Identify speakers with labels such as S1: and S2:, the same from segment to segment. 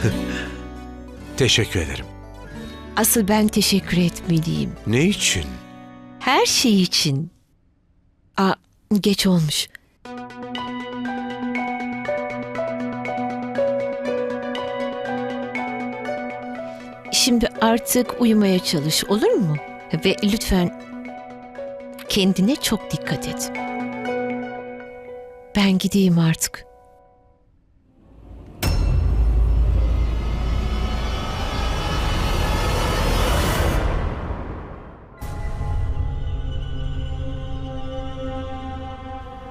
S1: Teşekkür ederim.
S2: Asıl ben teşekkür etmeliyim.
S1: Ne için?
S2: Her şey için. Aa, geç olmuş. Şimdi artık uyumaya çalış olur mu? Ve lütfen kendine çok dikkat et. Ben gideyim artık.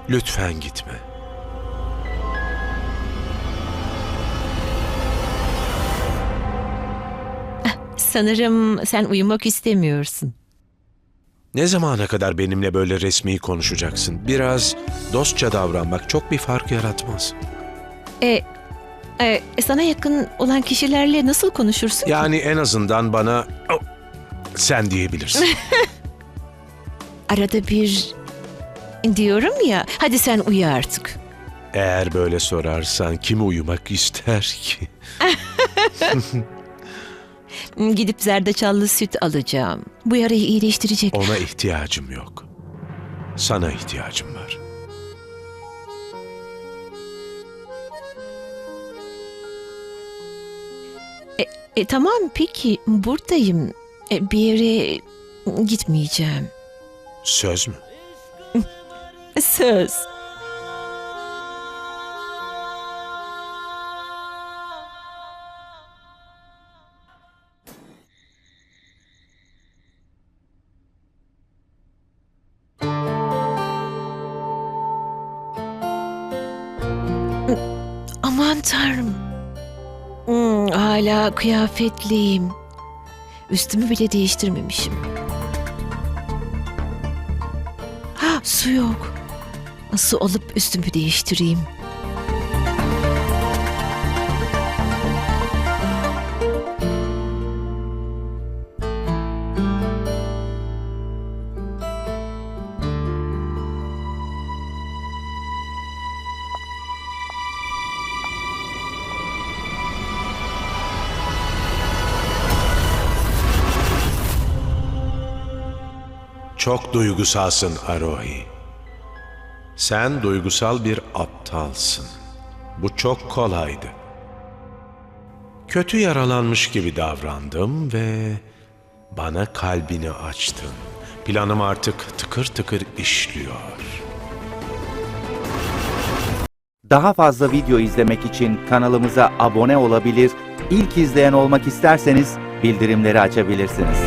S1: Lütfen gitme.
S2: Sanırım sen uyumak istemiyorsun.
S1: Ne zamana kadar benimle böyle resmi konuşacaksın? Biraz dostça davranmak çok bir fark yaratmaz.
S2: E, e, sana yakın olan kişilerle nasıl konuşursun?
S1: Yani en azından bana "Oh, sen diyebilirsin.
S2: Arada bir diyorum ya. Hadi sen uyu artık.
S1: Eğer böyle sorarsan kim uyumak ister ki?
S2: Gidip zerdeçallı süt alacağım. Bu yarayı iyileştirecek.
S1: Ona ihtiyacım yok. Sana ihtiyacım var.
S2: E, tamam peki buradayım. E, bir yere gitmeyeceğim.
S1: Söz mü?
S2: Söz. Aman tanrım. Hmm, hala kıyafetliyim. Üstümü bile değiştirmemişim. Ha, su yok. Su alıp üstümü değiştireyim.
S1: Çok duygusalsın Arohi. Sen duygusal bir aptalsın. Bu çok kolaydı. Kötü yaralanmış gibi davrandım ve bana kalbini açtın. Planım artık tıkır tıkır işliyor.
S3: Daha fazla video izlemek için kanalımıza abone olabilir, ilk izleyen olmak isterseniz bildirimleri açabilirsiniz.